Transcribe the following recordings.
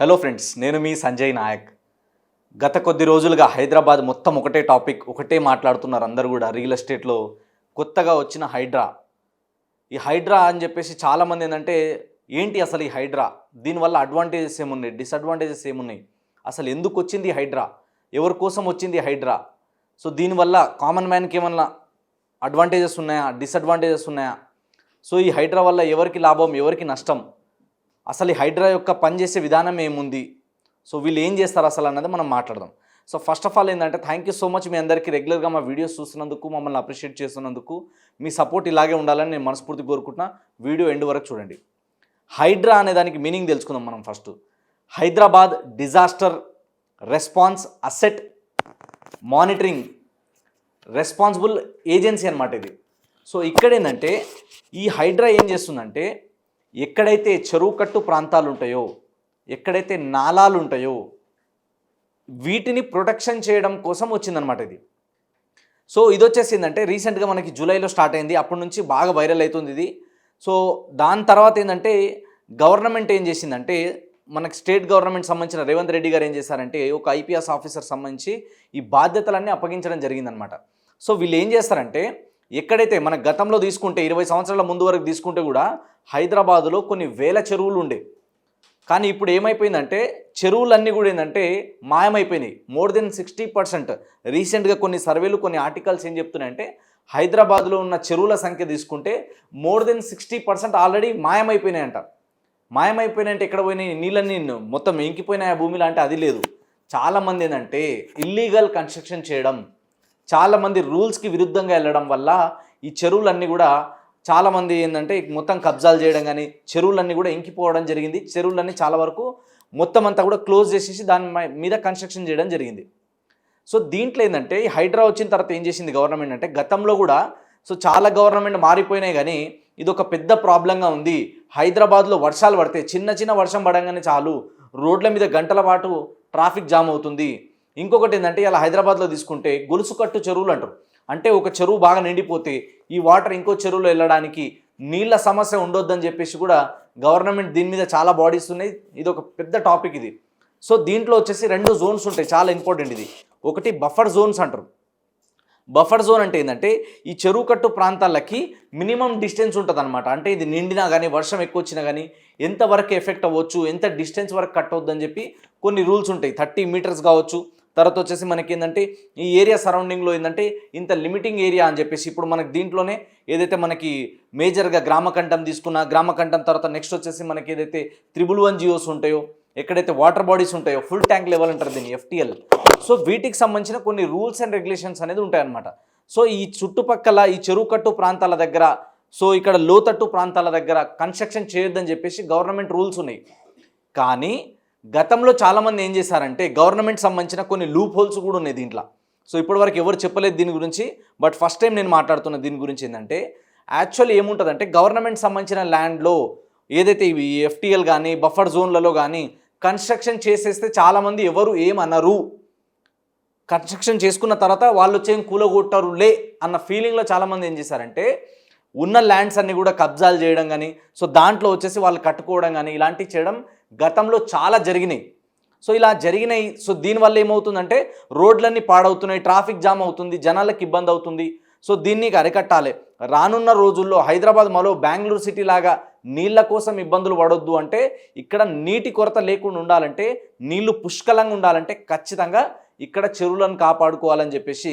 Hello friends నేను మీ సంజయ్ నాయక్. గత కొద్ది రోజులుగా హైదరాబాద్ మొత్తం ఒకటే టాపిక్ ఒకటే మాట్లాడుతున్నారు అందరు కూడా రియల్ ఎస్టేట్లో. కొత్తగా వచ్చిన హైడ్రా. ఈ హైడ్రా అని చెప్పేసి చాలామంది ఏంటంటే ఏంటి అసలు ఈ హైడ్రా? దీనివల్ల అడ్వాంటేజెస్ ఏమున్నాయి డిసడ్వాంటేజెస్ ఏమున్నాయి? అసలు ఎందుకు వచ్చింది హైడ్రా? ఎవరి కోసం వచ్చింది హైడ్రా? సో దీనివల్ల కామన్ మ్యాన్కి ఏమన్నా అడ్వాంటేజెస్ ఉన్నాయా డిసడ్వాంటేజెస్ ఉన్నాయా? సో ఈ హైడ్రా వల్ల ఎవరికి లాభం ఎవరికి నష్టం? అసలు ఈ హైడ్రా యొక్క పనిచేసే విధానం ఏముంది? సో వీళ్ళు ఏం చేస్తారు అసలు అన్నది మనం మాట్లాడదాం. సో ఫస్ట్ ఆఫ్ ఆల్ ఏంటంటే థ్యాంక్ యూ సో మచ్ మీ అందరికీ రెగ్యులర్గా మా వీడియోస్ చూస్తున్నందుకు మమ్మల్ని అప్రిషియేట్ చేస్తున్నందుకు మీ సపోర్ట్ ఇలాగే ఉండాలని నేను మనస్ఫూర్తి కోరుకుంటున్నా. వీడియో ఎండ్ వరకు చూడండి. హైడ్రా అనే దానికి మీనింగ్ తెలుసుకుందాం మనం first Hyderabad disaster response asset monitoring responsible agency అనమాట ఇది. సో ఇక్కడ ఏంటంటే ఈ హైడ్రా ఏం చేస్తుందంటే ఎక్కడైతే చెరువు కట్టు ప్రాంతాలు ఉంటాయో ఎక్కడైతే నాలాలు ఉంటాయో వీటిని ప్రొటెక్షన్ చేయడం కోసం వచ్చిందనమాట ఇది. సో ఇది వచ్చేసిందంటే రీసెంట్గా మనకి జూలైలో స్టార్ట్ అయింది. అప్పటి నుంచి బాగా వైరల్ అవుతుంది ఇది. సో దాని తర్వాత ఏంటంటే గవర్నమెంట్ ఏం చేసిందంటే మనకి స్టేట్ గవర్నమెంట్ సంబంధించిన రేవంత్ రెడ్డి గారు ఏం చేశారంటే ఒక ఐపీఎస్ ఆఫీసర్ సంబంధించి ఈ బాధ్యతలన్నీ అప్పగించడం జరిగిందనమాట సో వీళ్ళు ఏం చేస్తారంటే ఎక్కడైతే మన గతంలో తీసుకుంటే ఇరవై సంవత్సరాల ముందు వరకు తీసుకుంటే కూడా హైదరాబాదులో కొన్ని వేల చెరువులు ఉండే. కానీ ఇప్పుడు ఏమైపోయిందంటే చెరువులన్నీ కూడా ఏంటంటే మాయమైపోయినాయి. More than sixty percent. రీసెంట్గా కొన్ని సర్వేలు కొన్ని ఆర్టికల్స్ ఏం చెప్తున్నాయంటే హైదరాబాద్లో ఉన్న చెరువుల సంఖ్య తీసుకుంటే more than sixty percent already మాయమైపోయినాయంట. మాయమైపోయినాయంటే ఎక్కడ పోయినాయి? నీళ్ళన్నీ మొత్తం ఇంకిపోయినాయి ఆ భూమిలో? అంటే అది లేదు. చాలామంది ఏంటంటే ఇల్లీగల్ కన్స్ట్రక్షన్ చేయడం చాలామంది రూల్స్కి విరుద్ధంగా వెళ్ళడం వల్ల ఈ చెరువులన్నీ కూడా చాలామంది ఏంటంటే మొత్తం కబ్జాలు చేయడం కానీ చెరువులన్నీ కూడా ఇంకిపోవడం జరిగింది. చెరువులన్నీ చాలా వరకు మొత్తం అంతా కూడా క్లోజ్ చేసేసి దాని మీద కన్స్ట్రక్షన్ చేయడం జరిగింది. సో దీంట్లో ఏంటంటే ఈ హైడ్రా వచ్చిన తర్వాత ఏం చేసింది గవర్నమెంట్ అంటే గతంలో కూడా సో చాలా గవర్నమెంట్ మారిపోయినాయి కానీ ఇది ఒక పెద్ద ప్రాబ్లంగా ఉంది. హైదరాబాద్లో వర్షాలు పడితే చిన్న చిన్న వర్షం పడంగానే చాలు రోడ్ల మీద గంటల పాటు ట్రాఫిక్ జామ్ అవుతుంది. ఇంకొకటి ఏంటంటే ఇలా హైదరాబాద్లో తీసుకుంటే గొలుసు కట్టు చెరువులు అంటారు. అంటే ఒక చెరువు బాగా నిండిపోతే ఈ వాటర్ ఇంకో చెరువులో వెళ్ళడానికి నీళ్ళ సమస్య ఉండొద్దని చెప్పేసి కూడా గవర్నమెంట్ దీని మీద చాలా బాడీస్ ఉన్నాయి. ఇది ఒక పెద్ద టాపిక్ ఇది. సో దీంట్లో వచ్చేసి రెండు జోన్స్ ఉంటాయి. చాలా ఇంపార్టెంట్ ఇది. ఒకటి బఫర్ జోన్స్ అంటారు. బఫర్ జోన్ అంటే ఏంటంటే ఈ చెరువు కట్టు ప్రాంతాలకి మినిమం డిస్టెన్స్ ఉంటుంది అనమాట అంటే ఇది నిండినా కానీ వర్షం ఎక్కువ వచ్చినా కానీ ఎంతవరకు ఎఫెక్ట్ అవ్వచ్చు ఎంత డిస్టెన్స్ వరకు కట్ అవుద్దని చెప్పి కొన్ని రూల్స్ ఉంటాయి. థర్టీ మీటర్స్ కావచ్చు తర్వాత వచ్చేసి మనకి ఏంటంటే ఈ ఏరియా సరౌండింగ్లో ఏంటంటే ఇంత లిమిటింగ్ ఏరియా అని చెప్పేసి ఇప్పుడు మనకి దీంట్లోనే ఏదైతే మనకి మేజర్గా గ్రామకంఠం తీసుకున్న గ్రామకంఠం తర్వాత నెక్స్ట్ వచ్చేసి మనకి ఏదైతే త్రిబుల్ వన్ జియోస్ ఉంటాయో ఎక్కడైతే వాటర్ బాడీస్ ఉంటాయో ఫుల్ ట్యాంక్ లెవెల్ అంటారు దీన్ని ఎఫ్టిఎల్. సో వీటికి సంబంధించిన కొన్ని రూల్స్ అండ్ రెగ్యులేషన్స్ అనేది ఉంటాయన్నమాట. సో ఈ చుట్టుపక్కల ఈ చెరువు కట్టు ప్రాంతాల దగ్గర సో ఇక్కడ లోతట్టు ప్రాంతాల దగ్గర కన్స్ట్రక్షన్ చేయొద్దని చెప్పేసి గవర్నమెంట్ రూల్స్ ఉన్నాయి. కానీ గతంలో చాలామంది ఏం చేశారంటే గవర్నమెంట్ సంబంధించిన కొన్ని లూప్ హోల్స్ కూడా ఉన్నాయి దీంట్లో. సో ఇప్పటివరకు ఎవరు చెప్పలేదు దీని గురించి. బట్ ఫస్ట్ టైం నేను మాట్లాడుతున్న దీని గురించి ఏంటంటే యాక్చువల్ ఏముంటుందంటే గవర్నమెంట్ సంబంధించిన ల్యాండ్లో ఏదైతే ఇవి ఎఫ్టీఎల్ కానీ బఫర్ జోన్లలో కానీ కన్స్ట్రక్షన్ చేసేస్తే చాలామంది ఎవరు ఏమనరు. కన్స్ట్రక్షన్ చేసుకున్న తర్వాత వాళ్ళు వచ్చేం కూలగొట్టారు లే అన్న ఫీలింగ్లో చాలామంది ఏం చేశారంటే ఉన్న ల్యాండ్స్ అన్ని కూడా కబ్జాలు చేయడం కానీ సో దాంట్లో వచ్చేసి వాళ్ళు కట్టుకోవడం కానీ ఇలాంటివి చేయడం గతంలో చాలా జరిగినాయి. సో ఇలా జరిగినాయి. సో దీనివల్ల ఏమవుతుందంటే రోడ్లన్నీ పాడవుతున్నాయి ట్రాఫిక్ జామ్ అవుతుంది జనాలకు ఇబ్బంది అవుతుంది. సో దీన్ని అరికట్టాలి. రానున్న రోజుల్లో హైదరాబాద్ మరో బెంగళూరు సిటీ లాగా నీళ్ళ కోసం ఇబ్బందులు పడొద్దు అంటే ఇక్కడ నీటి కొరత లేకుండా ఉండాలంటే నీళ్ళు పుష్కలంగా ఉండాలంటే ఖచ్చితంగా ఇక్కడ చెరువులను కాపాడుకోవాలని చెప్పేసి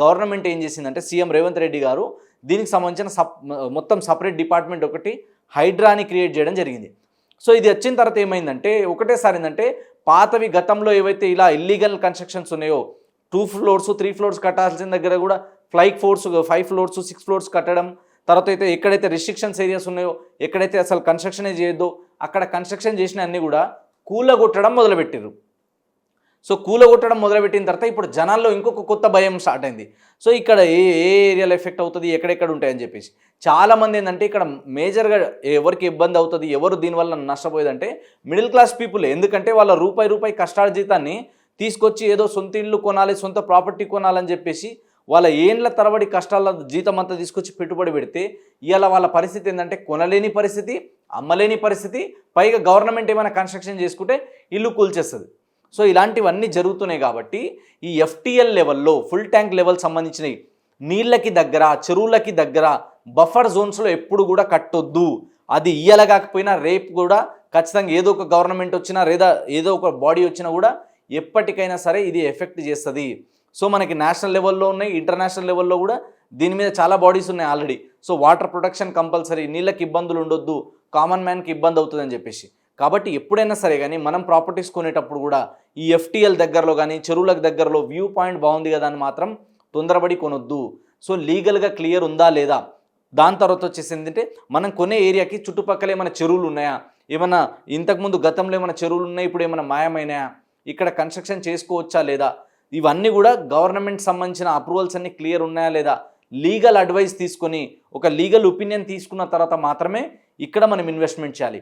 గవర్నమెంట్ ఏం చేసిందంటే సీఎం రేవంత్ రెడ్డి గారు దీనికి సంబంధించిన సప్ మొత్తం సపరేట్ డిపార్ట్మెంట్ ఒకటి హైడ్రాని క్రియేట్ చేయడం జరిగింది. సో ఇది వచ్చిన తర్వాత ఏమైందంటే ఒకటేసారి ఏంటంటే పాతవి గతంలో ఏవైతే ఇలా ఇల్లీగల్ కన్స్ట్రక్షన్స్ ఉన్నాయో టూ ఫ్లోర్స్ త్రీ ఫ్లోర్స్ కట్టాల్సిన దగ్గర కూడా ఫ్లైక్ floors five floors six floors కట్టడం తర్వాత అయితే ఎక్కడైతే రిస్ట్రిక్షన్స్ ఏరియాస్ ఉన్నాయో ఎక్కడైతే అసలు కన్స్ట్రక్షనే చేయొద్దో అక్కడ కన్స్ట్రక్షన్ చేసిన అన్నీ కూడా కూలగొట్టడం మొదలుపెట్టారు సో కూలగొట్టడం మొదలుపెట్టిన తర్వాత ఇప్పుడు జనాల్లో ఇంకొక కొత్త భయం స్టార్ట్ అయింది. సో ఇక్కడ ఏ ఏ ఏరియాలో ఎఫెక్ట్ అవుతుంది ఎక్కడెక్కడ ఉంటాయని చెప్పేసి. చాలామంది ఏంటంటే ఇక్కడ మేజర్గా ఎవరికి ఇబ్బంది అవుతుంది ఎవరు దీనివల్ల నష్టపోయేదంటే మిడిల్ క్లాస్ పీపుల్. ఎందుకంటే వాళ్ళ రూపాయి రూపాయి కష్టాల జీతాన్ని తీసుకొచ్చి ఏదో సొంత ఇల్లు కొనాలి సొంత ప్రాపర్టీ కొనాలని చెప్పేసి వాళ్ళ ఏండ్ల తరబడి కష్టాల జీతం అంతా తీసుకొచ్చి పెట్టుబడి పెడితే ఇవాళ వాళ్ళ పరిస్థితి ఏంటంటే కొనలేని పరిస్థితి అమ్మలేని పరిస్థితి పైగా గవర్నమెంట్ ఏమైనా కన్స్ట్రక్షన్ చేసుకుంటే ఇల్లు కూల్చేస్తుంది. సో ఇలాంటివన్నీ జరుగుతున్నాయి కాబట్టి ఈ ఎఫ్టిఎల్ లెవెల్లో ఫుల్ ట్యాంక్ లెవెల్ సంబంధించినవి నీళ్ళకి దగ్గర చెరువులకి దగ్గర బఫర్ జోన్స్లో ఎప్పుడు కూడా కట్టొద్దు. అది ఇయ్యాల కాకపోయినా రేపు కూడా ఖచ్చితంగా ఏదో ఒక గవర్నమెంట్ వచ్చినా లేదా ఏదో ఒక బాడీ వచ్చినా కూడా ఎప్పటికైనా సరే ఇది ఎఫెక్ట్ చేస్తుంది. సో మనకి నేషనల్ లెవెల్లో ఉన్నాయి ఇంటర్నేషనల్ లెవెల్లో కూడా దీని మీద చాలా బాడీస్ ఉన్నాయి already. So water protection compulsory నీళ్ళకి ఇబ్బందులు ఉండొద్దు కామన్ మ్యాన్కి ఇబ్బంది అవుతుందని చెప్పేసి. కాబట్టి ఎప్పుడైనా సరే కానీ మనం ప్రాపర్టీస్ కొనేటప్పుడు కూడా ఈ ఎఫ్టీఎల్ దగ్గరలో కానీ చెరువులకు దగ్గరలో వ్యూ పాయింట్ బాగుంది కదా అని మాత్రం తొందరపడి కొనొద్దు. సో లీగల్గా క్లియర్ ఉందా లేదా? దాని తర్వాత వచ్చేసి ఏంటంటే మనం కొనే ఏరియాకి చుట్టుపక్కల ఏమైనా చెరువులు ఉన్నాయా? ఏమైనా ఇంతకుముందు గతంలో ఏమైనా చెరువులు ఉన్నాయి? ఇప్పుడు ఏమైనా మాయమైనాయా? ఇక్కడ కన్స్ట్రక్షన్ చేసుకోవచ్చా లేదా? ఇవన్నీ కూడా గవర్నమెంట్ సంబంధించిన అప్రూవల్స్ అన్నీ క్లియర్ ఉన్నాయా లేదా? లీగల్ అడ్వైస్ తీసుకొని ఒక లీగల్ ఒపీనియన్ తీసుకున్న తర్వాత మాత్రమే ఇక్కడ మనం ఇన్వెస్ట్మెంట్ చేయాలి.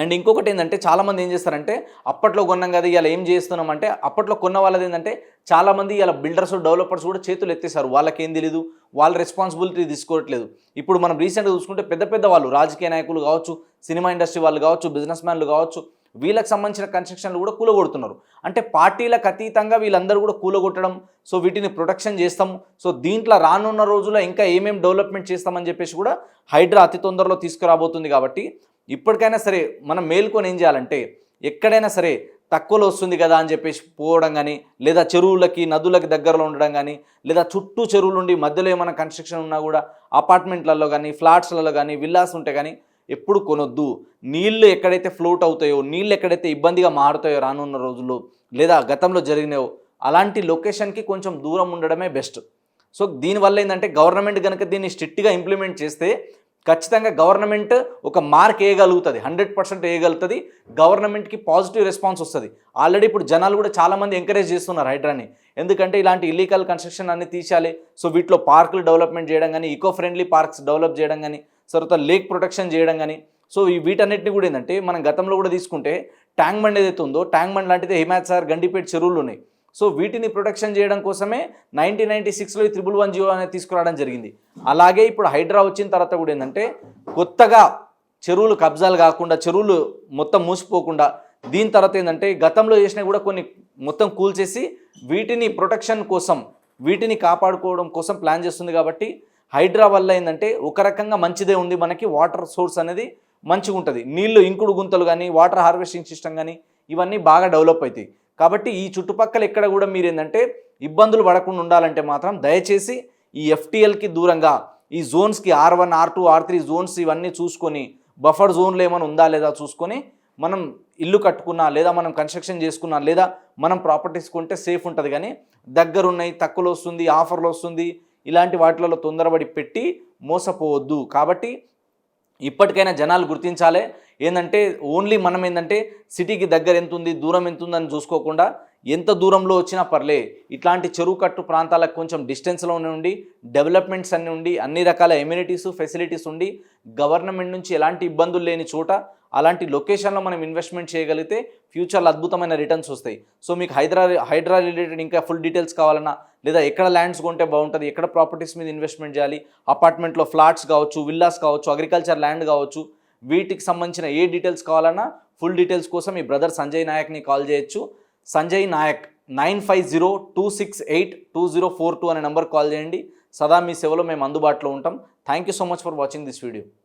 అండ్ ఇంకొకటి ఏంటంటే చాలామంది ఏం చేస్తారంటే అప్పట్లో కొన్నాం కదా ఇలా ఏం చేస్తున్నాం అంటే అప్పట్లో కొన్న వాళ్ళది ఏంటంటే చాలామంది ఇలా బిల్డర్స్ డెవలపర్స్ కూడా చేతులు ఎత్తేసారు వాళ్ళకేం తెలియదు వాళ్ళ రెస్పాన్సిబిలిటీ తీసుకోవట్లేదు. ఇప్పుడు మనం రీసెంట్గా చూసుకుంటే పెద్ద పెద్ద వాళ్ళు రాజకీయ నాయకులు కావచ్చు సినిమా ఇండస్ట్రీ వాళ్ళు కావచ్చు బిజినెస్ మ్యాన్లు కావచ్చు వీళ్ళకి సంబంధించిన కన్స్ట్రక్షన్లు కూడా కూలగొడుతున్నారు. అంటే పార్టీలకు అతీతంగా వీళ్ళందరూ కూడా కూలగొట్టడం సో వీటిని ప్రొటెక్షన్ చేస్తాం. సో దీంట్లో రానున్న రోజుల్లో ఇంకా ఏమేమి డెవలప్మెంట్ చేస్తామని చెప్పేసి కూడా హైడ్రా అతి తొందరలో తీసుకురాబోతుంది కాబట్టి ఇప్పటికైనా సరే మనం మేల్కొని ఏం చేయాలంటే ఎక్కడైనా సరే తక్కువలో వస్తుంది కదా అని చెప్పేసి పోవడం కానీ లేదా చెరువులకి నదులకి దగ్గరలో ఉండడం కానీ లేదా చుట్టూ చెరువులు ఉండి మధ్యలో ఏమైనా కన్స్ట్రక్షన్ ఉన్నా కూడా అపార్ట్మెంట్లలో కానీ ఫ్లాట్స్లలో కానీ విల్లాస్ ఉంటే కానీ ఎప్పుడు కొనొద్దు. నీళ్ళు ఎక్కడైతే ఫ్లోట్ అవుతాయో నీళ్ళు ఎక్కడైతే ఇబ్బందిగా మారుతాయో రానున్న రోజుల్లో లేదా గతంలో జరిగినాయో అలాంటి లొకేషన్కి కొంచెం దూరం ఉండడమే బెస్ట్ సో దీనివల్ల ఏంటంటే గవర్నమెంట్ కనుక దీన్ని స్ట్రిక్ట్గా ఇంప్లిమెంట్ చేస్తే ఖచ్చితంగా గవర్నమెంట్ ఒక మార్క్ వేయగలుగుతుంది. హండ్రెడ్ పర్సెంట్ వేయగలుగుతుంది. గవర్నమెంట్కి పాజిటివ్ రెస్పాన్స్ వస్తుంది. ఆల్రెడీ ఇప్పుడు జనాలు కూడా చాలామంది ఎంకరేజ్ చేస్తున్నారు హైడ్రాని. ఎందుకంటే ఇలాంటి ఇల్లీగల్ కన్స్ట్రక్షన్ అన్ని తీసేయాలి సో వీటిలో పార్కులు డెవలప్మెంట్ చేయడం కానీ ఈకో ఫ్రెండ్లీ పార్క్స్ డెవలప్ చేయడం కానీ తర్వాత లేక్ ప్రొటెక్షన్ చేయడం కానీ సో ఈ వీటన్నిటిని కూడా ఏంటంటే మనం గతంలో కూడా తీసుకుంటే ట్యాంక్ బండ్ ఏదైతే ఉందో ట్యాంక్ బండ్ లాంటిది హిమాయత్ గండిపేట చెరువులు ఉన్నాయి. సో వీటిని ప్రొటెక్షన్ చేయడం కోసమే నైన్టీన్ నైన్టీ సిక్స్లో ఈ త్రిబుల్ వన్ జీవో అనేది తీసుకురావడం జరిగింది. అలాగే ఇప్పుడు హైడ్రా వచ్చిన తర్వాత కూడా ఏంటంటే కొత్తగా చెరువులు కబ్జాలు కాకుండా చెరువులు మొత్తం మూసిపోకుండా దీని తర్వాత ఏంటంటే గతంలో చేసినవి కూడా కొన్ని మొత్తం కూల్చేసి వీటిని ప్రొటెక్షన్ కోసం వీటిని కాపాడుకోవడం కోసం ప్లాన్ చేస్తుంది కాబట్టి హైడ్రా వల్ల ఏంటంటే ఒక రకంగా మంచిదే ఉంది మనకి వాటర్ సోర్స్ అనేది మంచిగా ఉంటుంది నీళ్ళు ఇంకుడు గుంతలు కానీ వాటర్ హార్వెస్టింగ్ సిస్టమ్ కానీ ఇవన్నీ బాగా డెవలప్ అవుతాయి కాబట్టి ఈ చుట్టుపక్కల ఎక్కడ కూడా మీరు ఏంటంటే ఇబ్బందులు పడకుండా ఉండాలంటే మాత్రం దయచేసి ఈ ఎఫ్టీఎల్కి దూరంగా ఈ జోన్స్కి R one R two R three zones ఇవన్నీ చూసుకొని బఫర్ జోన్లు ఏమైనా ఉందా లేదా చూసుకొని మనం ఇల్లు కట్టుకున్నా లేదా మనం కన్స్ట్రక్షన్ చేసుకున్నా లేదా మనం ప్రాపర్టీస్ కొంటే సేఫ్ ఉంటుంది. కానీ దగ్గరున్నాయి తక్కువలో వస్తుంది ఆఫర్లు వస్తుంది ఇలాంటి వాటిలలో తొందరపడి పెట్టి మోసపోవద్దు. కాబట్టి ఇప్పటికైనా జనాలు గుర్తించాలి. ఏంటంటే ఓన్లీ మనం ఏంటంటే సిటీకి దగ్గర ఎంత ఉంది దూరం ఎంత ఉందని చూసుకోకుండా ఎంత దూరంలో వచ్చినా పర్లే ఇట్లాంటి చెరువు కట్టు ప్రాంతాలకు కొంచెం డిస్టెన్స్లో ఉండి డెవలప్మెంట్స్ అన్నీ ఉండి అన్ని రకాల ఎమ్యూనిటీస్ ఫెసిలిటీస్ ఉండి గవర్నమెంట్ నుంచి ఎలాంటి ఇబ్బందులు లేని చోట అలాంటి లొకేషన్లో మనం ఇన్వెస్ట్మెంట్ చేయగలిగితే ఫ్యూచర్లో అద్భుతమైన రిటర్న్స్ వస్తాయి. సో మీకు హైదరా హైడ్రా రిలేటెడ్ ఇంకా ఫుల్ డీటెయిల్స్ కావాలన్నా లేదా ఎక్కడ ల్యాండ్స్ కొంటే బాగుంటుంది ఎక్కడ ప్రాపర్టీస్ మీద ఇన్వెస్ట్మెంట్ చేయాలి అపార్ట్మెంట్లో ఫ్లాట్స్ కావచ్చు విల్లాస్ కావచ్చు అగ్రికల్చర్ ల్యాండ్ కావచ్చు వీటికి సంబంధించిన ఏ డీటెయిల్స్ కావాలన్నా ఫుల్ డీటెయిల్స్ కోసం మీ బ్రదర్ సంజయ్ నాయక్ని కాల్ చేయొచ్చు. Sanjay Nayak nine five zero two six eight two zero four two అనే నెంబర్ కాల్ చేయండి. సదా మీ సేవలో మేము అందుబాటులో ఉంటాం. Thank you so much for watching this video